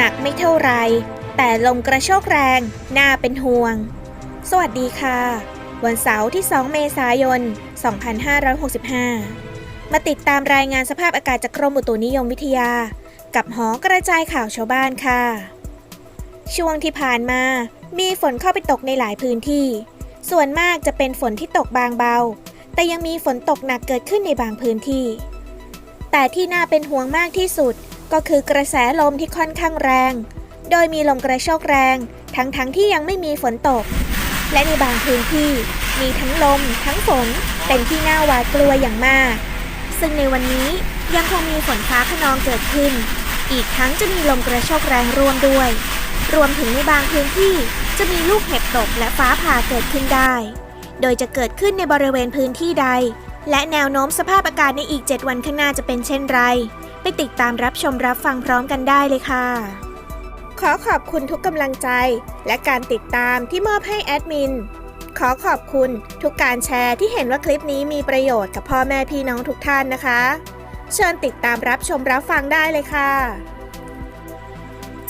นักไม่เท่าไร แต่ลมกระโชกแรงน่าเป็นห่วง สวัสดีค่ะ วันเสาร์ที่ 2 เมษายน 2565 มาติดตามรายงานสภาพอากาศจากกรมอุตุนิยมวิทยา กับหอกระจายข่าวชาวบ้านค่ะ ช่วงที่ผ่านมา มีฝนเข้าไปตกในหลายพื้นที่ ส่วนมากจะเป็นฝนที่ตกบางเบา แต่ยังมีฝนตกหนักเกิดขึ้นในบางพื้นที่ แต่ที่น่าเป็นห่วงมากที่สุด ก็คือกระแสลมที่ค่อนข้างแรง โดยมีลมกระโชกแรง ทั้งๆทที่ยังไม่มีฝนตก และในบางพื้นที่มีทั้งลม ทั้งฝนเป็นที่น่าหวาดกลัวอย่างมาก ซึ่งในวันนี้ยังคงมีฝนฟ้าขนองเกิดขึ้น อีกทั้งจะมีลมกระโชกแรงร่วมด้วย รวมถึงในบางพื้นที่จะมีลูกเห็บตกและฟ้าผ่าเกิดขึ้นได้ โดยจะเกิดขึ้นในบริเวณพื้นที่ใด และแนวโน้มสภาพอากาศในอีก 7 วันข้างหน้าจะเป็นเช่นไร ไปติดตามรับชมรับฟังพร้อมกันได้เลยค่ะ ขอขอบคุณทุกกำลังใจ และการติดตามที่มอบให้แอดมิน ขอขอบคุณทุกการแชร์ที่เห็นว่าคลิปนี้มีประโยชน์กับพ่อแม่พี่น้องทุกท่านนะคะ เชิญติดตามรับชมรับฟังได้เลยค่ะ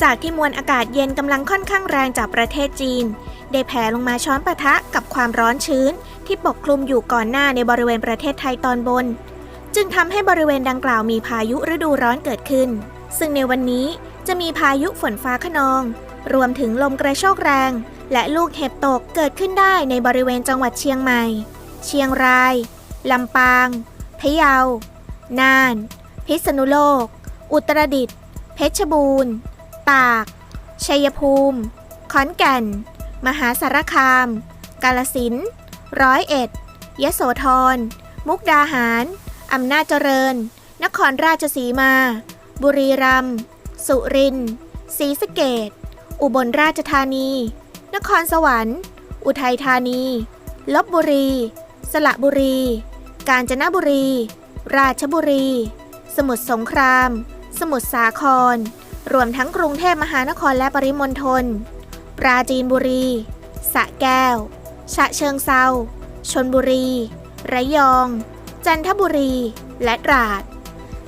จากที่มวลอากาศเย็นกำลังค่อนข้างแรงจากประเทศจีน ได้แผ่ลงมาช้อนปะทะกับความร้อนชื้น ที่ปกคลุมอยู่ก่อนหน้าในบริเวณประเทศไทยตอนบน จึงทำให้บริเวณดังกล่าวมีพายุฤดูร้อนเกิดขึ้น ซึ่งในวันนี้จะมีพายุฝนฟ้าขนอง รวมถึงลมกระโชกแรง และลูกเห็บตกเกิดขึ้นได้ในบริเวณจังหวัดเชียงใหม่ เชียงราย ลำปาง พะเยา น่าน พิษณุโลก อุตรดิตถ์ เพชรบูรณ์ ตาก ชัยภูมิ ขอนแก่น มหาสารคาม กาลสินธุ์ร้อยเอ็ด ยโสธร มุกดาหาร อำนาจเจริญ นครราชสีมา บุรีรัมย์ สุรินทร์ศรีสะเกดอุบลราชธานี นครสวรรค์ อุทัยธานี ลบบุรี สระบุรี กาญจนบุรี ราชบุรี สมุทรสงคราม สมุทรสาคร รวมทั้งกรุงเทพมหานครและปริมณฑล ปราจีนบุรี สระแก้ว ฉะเชิงเซาชนบุรี ระยอง จันทบุรี และตราด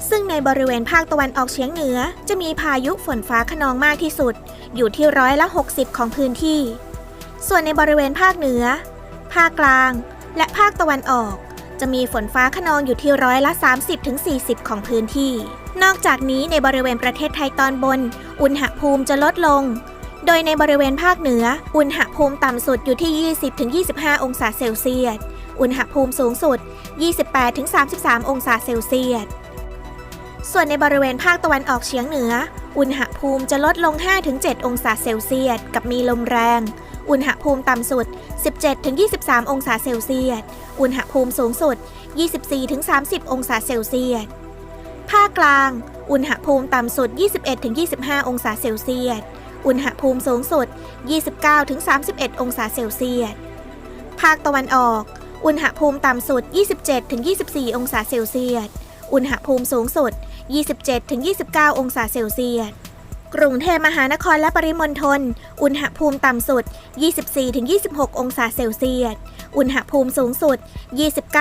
ซึ่งในบริเวณภาคตะวันออกเฉียงเหนือ จะมีพายุฝนฟ้าขนองมากที่สุด อยู่ที่ร้อยละ 60 ของพื้นที่ ส่วนในบริเวณภาคเหนือ ภาคกลาง และภาคตะวันออก จะมีฝนฟ้าขนองอยู่ที่ร้อยละ 30-40 ของพื้นที่ นอกจากนี้ในบริเวณประเทศไทยตอนบน อุณหภูมิจะลดลงโดยในบริเวณภาคเหนือ อุณหภูมิต่ำสุดอยู่ที่ 20-25 องศาเซลเซียส อุณหภูมิสูงสุด 28-33 องศาเซลเซียส ส่วนในบริเวณภาคตะวันออกเฉียงเหนือ อุณหภูมิจะลดลง 5-7 องศาเซลเซียส กับมีลมแรง อุณหภูมิต่ำสุด 17-23 องศาเซลเซียส อุณหภูมิสูงสุด 24-30 องศาเซลเซียส ภาคกลาง อุณหภูมิต่ำสุด 21-25 องศาเซลเซียส อุณหภูมิสูงสุด 29-31 องศาเซลเซียส ภาคตะวันออก อุณหภูมิต่ำสุด 27-24 องศาเซลเซียส อุณหภูมิสูงสุด 27-29 องศาเซลเซียส กรุงเทพมหานครและปริมณฑล อุณหภูมิต่ำสุด 24-26 องศาเซลเซียส อุณหภูมิสูงสุด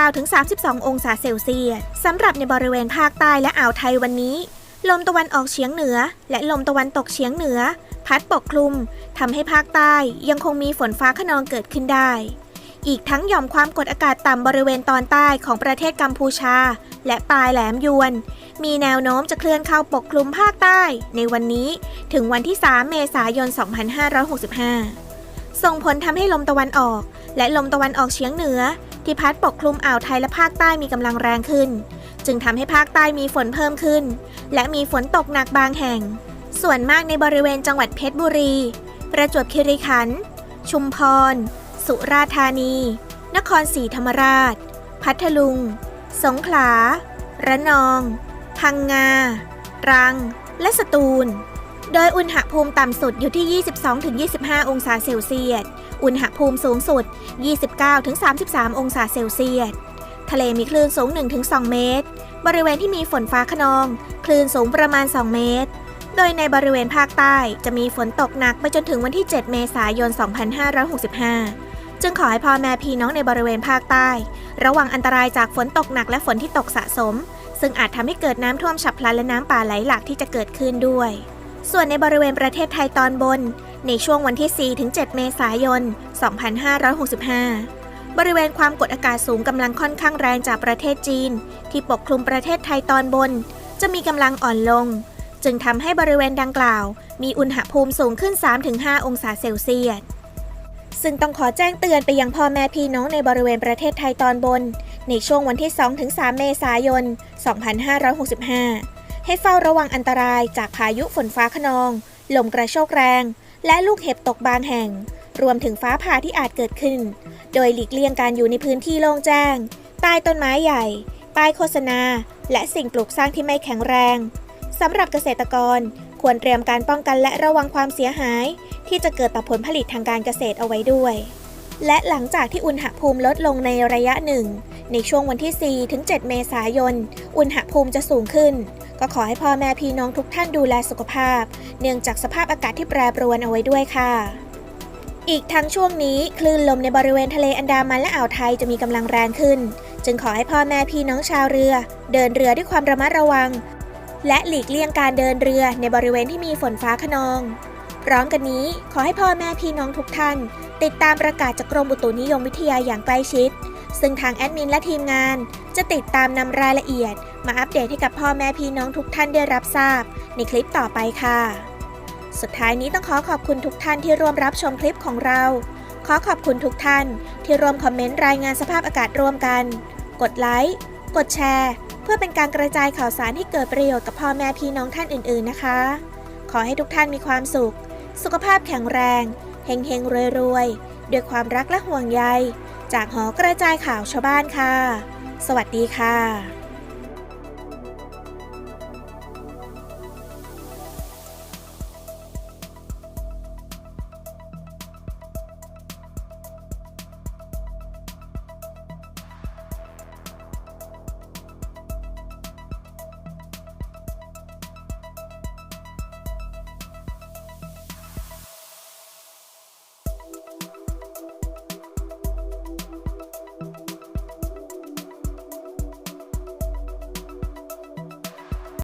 29-32 องศาเซลเซียส สำหรับในบริเวณภาคใต้และอ่าวไทยวันนี้ ลมตะวันออกเฉียงเหนือ และลมตะวันตกเฉียงเหนือ พัดปกคลุมทำให้ภาคใต้ยังคงมีฝนฟ้าขนองเกิดขึ้นได้ อีกทั้งหย่อมความกดอากาศต่ำบริเวณตอนใต้ของประเทศกัมพูชา และปลายแหลมยวน มีแนวโน้มจะเคลื่อนเข้าปกคลุมภาคใต้ ในวันนี้ถึงวันที่ 3 เมษายน 2565 ส่งผลทำให้ลมตะวันออก และลมตะวันออกเฉียงเหนือ ที่พัดปกคลุมอ่าวไทยและภาคใต้มีกำลังแรงขึ้น จึงทำให้ภาคใต้มีฝนเพิ่มขึ้น และมีฝนตกหนักบางแห่ง ส่วนมากในบริเวณจังหวัดเพชรบุรี ประจวบคีรีขันธ์ชุมพร สุราษฎร์ธานี นครศรีธรรมราช พัทลุง สงขลา ระนอง พังงารัง และสตูล โดยอุณหภูมิต่ำสุดอยู่ที่ 22-25 องศาเซลเซียส อุณหภูมิสูงสุด 29-33 องศาเซลเซียส ทะเลมีคลื่นสูง 1-2 เมตร บริเวณที่มีฝนฟ้าขนอง คลื่นสูงประมาณ 2 เมตรโดยในบริเวณภาคใต้จะมีฝนตกหนักไปจนถึงวันที่ 7 เมษายน 2565 จึงขอให้พ่อแม่พี่น้องในบริเวณภาคใต้ ระวังอันตรายจากฝนตกหนักและฝนที่ตกสะสม ซึ่งอาจทำให้เกิดน้ำท่วมฉับพลันและน้ำป่าไหลหลากที่จะเกิดขึ้นด้วย ส่วนในบริเวณประเทศไทยตอนบน ในช่วงวันที่ 4-7 เมษายน 2565 บริเวณความกดอากาศสูงกำลังค่อนข้างแรงจากประเทศจีน ที่ปกคลุมประเทศไทยตอนบน จะมีกำลังอ่อนลง จึงทำให้บริเวณดังกล่าว มีอุณหภูมิสูงขึ้น 3-5 องศาเซลเซียส ซึ่งต้องขอแจ้งเตือนไปยังพ่อแม่พี่น้องในบริเวณประเทศไทยตอนบน ในช่วงวันที่ 2-3 เมษายน 2565 ให้เฝ้าระวังอันตรายจากพายุฝนฟ้าขนอง ลมกระโชกแรง และลูกเห็บตกบางแห่ง รวมถึงฟ้าผ่าที่อาจเกิดขึ้น โดยหลีกเลี่ยงการอยู่ในพื้นที่โล่งแจ้ง ใต้ต้นไม้ใหญ่ ป้ายโฆษณา และสิ่งปลูกสร้างที่ไม่แข็งแรงสำหรับเกษตรกรควรเตรียมการป้องกันและระวังความเสียหาย ที่จะเกิดต่อผลผลิตทางการเกษตรเอาไว้ด้วย และหลังจากที่อุณหภูมิลดลงในระยะหนึ่ง ในช่วงวันที่ 4 ถึง 7 เมษายน อุณหภูมิจะสูงขึ้น ก็ขอให้พ่อแม่พี่น้องทุกท่านดูแลสุขภาพ เนื่องจากสภาพอากาศที่แปรปรวนเอาไว้ด้วยค่ะ อีกทั้งช่วงนี้คลื่นลมในบริเวณทะเลอันดามันและอ่าวไทยจะมีกำลังแรงขึ้น จึงขอให้พ่อแม่พี่น้องชาวเรือ เดินเรือด้วยความระมัดระวัง และหลีกเลี่ยงการเดินเรือในบริเวณที่มีฝนฟ้าขนอง พร้อมกันนี้ขอให้พ่อแม่พี่น้องทุกท่าน ติดตามประกาศจากกรมอุตุนิยมวิทยาอย่างใกล้ชิด ซึ่งทางแอดมินและทีมงาน จะติดตามนำรายละเอียด มาอัปเดตให้กับพ่อแม่พี่น้องทุกท่านได้รับทราบ ในคลิปต่อไปค่ะ สุดท้ายนี้ต้องขอขอบคุณทุกท่านที่ร่วมรับชมคลิปของเรา ขอขอบคุณทุกท่าน ที่ร่วมคอมเมนต์รายงานสภาพอากาศร่วมกัน กดไลค์กดแชร์ เพื่อเป็นการกระจายข่าวสารให้เกิดประโยชน์กับพ่อแม่พี่น้องท่านอื่น ๆนะคะ ขอให้ทุกท่านมีความสุข สุขภาพแข็งแรงเฮงเฮงรวยรวยด้วยความรักและห่วงใย จากหอกระจายข่าวชาวบ้านค่ะ สวัสดีค่ะ